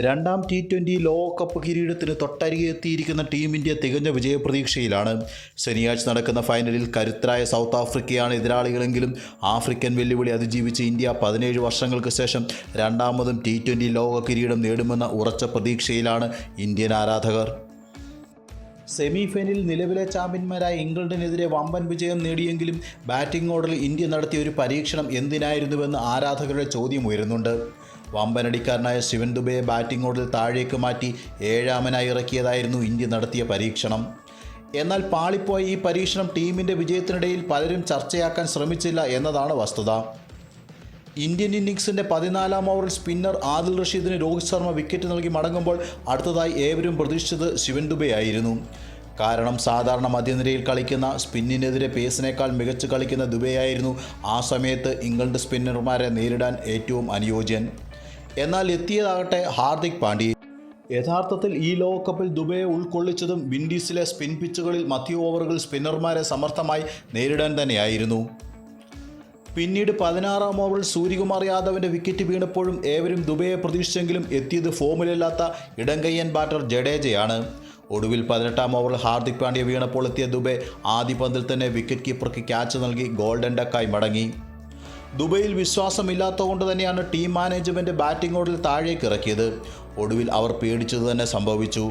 രണ്ടാം T twenty ലോകകപ്പ് കിരീടത്തിന് തൊട്ടരികെ എത്തിയിരിക്കുന്ന team India തികഞ്ഞ വിജയപ്രതീക്ഷയിലാണ്. ശനിയാഴ്ച നടക്കുന്ന ഫൈനലിൽ കരുത്തരായ സൗത്ത് ആഫ്രിക്കയാണ് എതിരാളികളെങ്കിലും ആഫ്രിക്കൻ വെല്ലുവിളി അതിജീവിച്ച് ഇന്ത്യ പതിനേഴ് വർഷങ്ങൾക്ക് ശേഷം രണ്ടാമതും ടി ട്വന്റി ലോക കിരീടം നേടുമെന്ന ഉറച്ച പ്രതീക്ഷയിലാണ് ഇന്ത്യൻ ആരാധകർ. സെമി ഫൈനലിൽ നിലവിലെ ചാമ്പ്യന്മാരായ ഇംഗ്ലണ്ടിനെതിരെ വമ്പൻ വിജയം നേടിയെങ്കിലും ബാറ്റിംഗ് ഓർഡറിൽ ഇന്ത്യ നടത്തിയ ഒരു പരീക്ഷണം എന്തിനായിരുന്നുവെന്ന് ആരാധകരുടെ ചോദ്യം ഉയരുന്നുണ്ട്. വമ്പനടിക്കാരനായ ശിവൻ ദുബയെ ബാറ്റിംഗ് ഓർഡറിൽ താഴേക്ക് മാറ്റി ഏഴാമനായി ഇറക്കിയതായിരുന്നു ഇന്ത്യ നടത്തിയ പരീക്ഷണം. എന്നാൽ പാളിപ്പോയ ഈ പരീക്ഷണം ടീമിന്റെ വിജയത്തിനിടയിൽ പലരും ചർച്ചയാക്കാൻ ശ്രമിച്ചില്ല എന്നതാണ് വസ്തുത. ഇന്ത്യൻ ഇന്നിങ്സിന്റെ പതിനാലാം ഓവറിൽ സ്പിന്നർ ആദിൽ റഷീദിന് രോഹിത് ശർമ്മ വിക്കറ്റ് നൽകി മടങ്ങുമ്പോൾ അടുത്തതായി ഏവരും പ്രതീക്ഷിച്ചത് ശിവൻ ആയിരുന്നു. കാരണം സാധാരണ മധ്യനിരയിൽ കളിക്കുന്ന സ്പിന്നിനെതിരെ പേസിനേക്കാൾ മികച്ച് കളിക്കുന്ന ദുബൈയായിരുന്നു ആ സമയത്ത് ഇംഗ്ലണ്ട് സ്പിന്നർമാരെ നേരിടാൻ ഏറ്റവും അനുയോജ്യൻ. എന്നാൽ എത്തിയതാകട്ടെ ഹാർദിക് പാണ്ഡ്യ യഥാർത്ഥത്തിൽ ഈ ലോകകപ്പിൽ ദുബൈയെ ഉൾക്കൊള്ളിച്ചതും വിൻഡീസിലെ സ്പിൻ പിച്ചുകളിൽ മധ്യ ഓവറുകൾ സ്പിന്നർമാരെ സമർത്ഥമായി നേരിടാൻ തന്നെയായിരുന്നു. പിന്നീട് പതിനാറാം ഓവറിൽ സൂര്യകുമാർ യാദവിന്റെ വിക്കറ്റ് വീണപ്പോഴും ഏവരും ദുബൈയെ പ്രതീക്ഷിച്ചെങ്കിലും എത്തിയത് ഫോമിലില്ലാത്ത ഇടങ്കയ്യൻ ബാറ്റർ ജഡേജയാണ്. ഒടുവിൽ പതിനെട്ടാം ഓവറിൽ ഹാർദിക് പാണ്ഡ്യ വീണപ്പോൾ എത്തിയ ദുബൈ ആദ്യ പന്തിൽ തന്നെ വിക്കറ്റ് കീപ്പർക്ക് ക്യാച്ച് നൽകി ഗോൾഡൻ ഡക്കായി മടങ്ങി. ദുബൈയിൽ വിശ്വാസമില്ലാത്തതുകൊണ്ട് തന്നെയാണ് ടീം മാനേജ്മെന്റ് ബാറ്റിംഗ് ഓർഡറിൽ താഴേക്ക് ഇറക്കിയത്. ഒടുവിൽ അവർ പേടിച്ചത് തന്നെ സംഭവിച്ചു.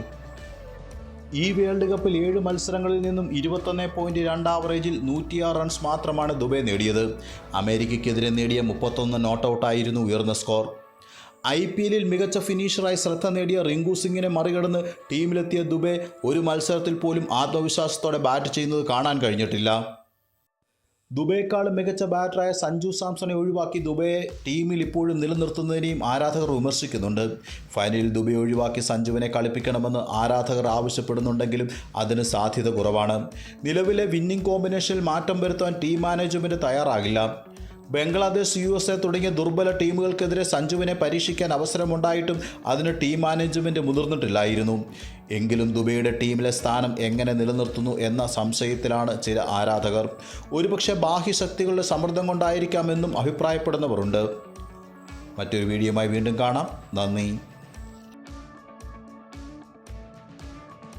ഈ വേൾഡ് കപ്പിൽ ഏഴ് മത്സരങ്ങളിൽ നിന്നും ഇരുപത്തൊന്ന് പോയിന്റ് രണ്ട് ആവറേജിൽ നൂറ്റിയാറ് റൺസ് മാത്രമാണ് ദുബൈ നേടിയത്. അമേരിക്കയ്ക്കെതിരെ നേടിയ മുപ്പത്തൊന്ന് നോട്ട് ഔട്ടായിരുന്നു ഉയർന്ന സ്കോർ ഐ പി എല്ലിൽ മികച്ച ഫിനിഷറായി ശ്രദ്ധ നേടിയ റിങ്കു സിംഗിനെ മറികടന്ന് ടീമിലെത്തിയ ദുബൈ ഒരു മത്സരത്തിൽ പോലും ആത്മവിശ്വാസത്തോടെ ബാറ്റ് ചെയ്യുന്നത് കാണാൻ കഴിഞ്ഞിട്ടില്ല. ദുബൈക്കാളും മികച്ച ബാറ്ററായ സഞ്ജു സാംസണെ ഒഴിവാക്കി ദുബൈയെ ടീമിൽ ഇപ്പോഴും നിലനിർത്തുന്നതിനെയും ആരാധകർ വിമർശിക്കുന്നുണ്ട്. ഫൈനലിൽ ദുബൈ ഒഴിവാക്കി സഞ്ജുവിനെ കളിപ്പിക്കണമെന്ന് ആരാധകർ ആവശ്യപ്പെടുന്നുണ്ടെങ്കിലും അതിന് സാധ്യത കുറവാണ്. നിലവിലെ വിന്നിംഗ് കോമ്പിനേഷനിൽ മാറ്റം വരുത്താൻ ടീം മാനേജ്മെന്റ് തയ്യാറാകില്ല. ബംഗ്ലാദേശ് യു എസ് എ തുടങ്ങിയ ദുർബല ടീമുകൾക്കെതിരെ സഞ്ജുവിനെ പരീക്ഷിക്കാൻ അവസരമുണ്ടായിട്ടും അതിന് ടീം മാനേജ്മെന്റ് മുതിർന്നിട്ടില്ലായിരുന്നു. എങ്കിലും ദുബൈയുടെ ടീമിലെ സ്ഥാനം എങ്ങനെ നിലനിർത്തുന്നു എന്ന സംശയത്തിലാണ് ചില ആരാധകർ. ഒരുപക്ഷെ ബാഹ്യശക്തികളുടെ സമ്മർദ്ദം കൊണ്ടായിരിക്കാമെന്നും അഭിപ്രായപ്പെടുന്നവരുണ്ട്. മറ്റൊരു വീഡിയോയുമായി വീണ്ടും കാണാം. നന്ദി.